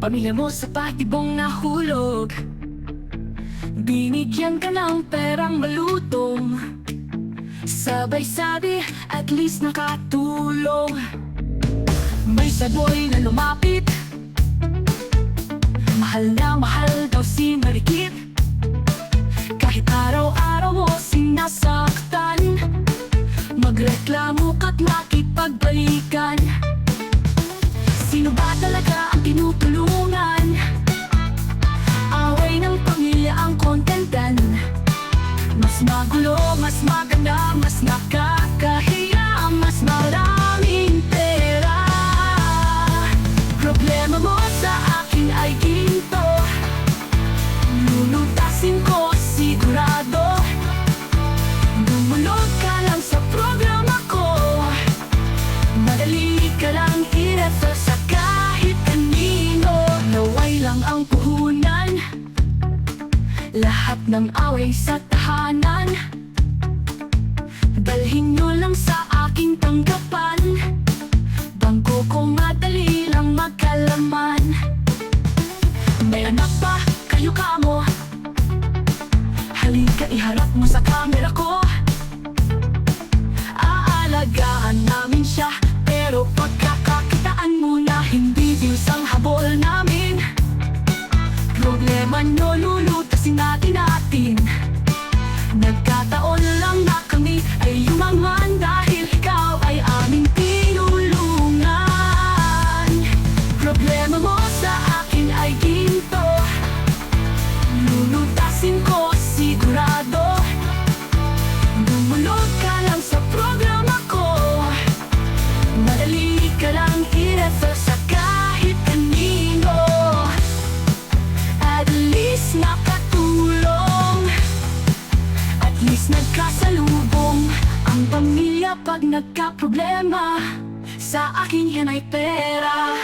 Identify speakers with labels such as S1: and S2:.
S1: pamilya mo sa patibong nahulog Binigyan ka ng perang malutong. Sabay sabi, at least nakatulong. May saboy na lumapit Mas magulo, mas maganda, mas nakakahiya Mas maraming pera. Problema mo sa akin ay ginto. Lulutasin ko sigurado. Dumulog ka lang sa programa ko. Madali ka lang i-refer ng away sa tahanan. Dalhin nyo lang sa aking tanggapan. Bangko ko madali lang magkalaman. May anak pa, kayo ka mo Halika iharap mo sa camera ko Problema mo sa akin ay ginto. Lulutasin ko sigurado. Dumulog ka lang sa programa ko. Madali ka lang i-refer sa kahit kanino. At least nakatulong. At least nagkasalubong Ang pamilya pag nagka-problema sa akin yan ay pera.